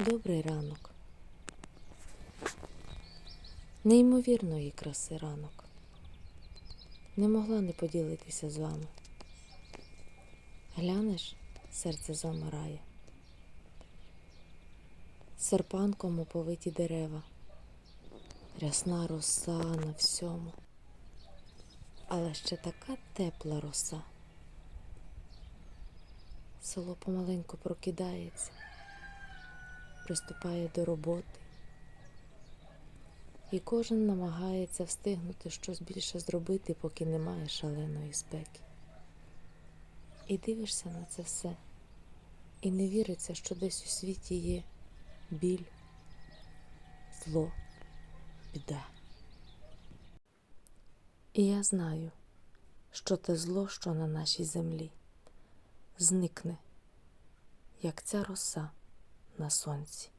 Добрий ранок. Неймовірної краси ранок. Не могла не поділитися з вами. Глянеш, серце замирає. Серпанком оповиті дерева, рясна роса на всьому, але ще така тепла роса. Село помаленьку прокидається, приступає до роботи, і кожен намагається встигнути щось більше зробити, поки немає шаленої спеки. І дивишся на це все, і не віриться, що десь у світі є біль, зло, біда. І я знаю, що те зло, що на нашій землі, зникне, як ця роса на сонці.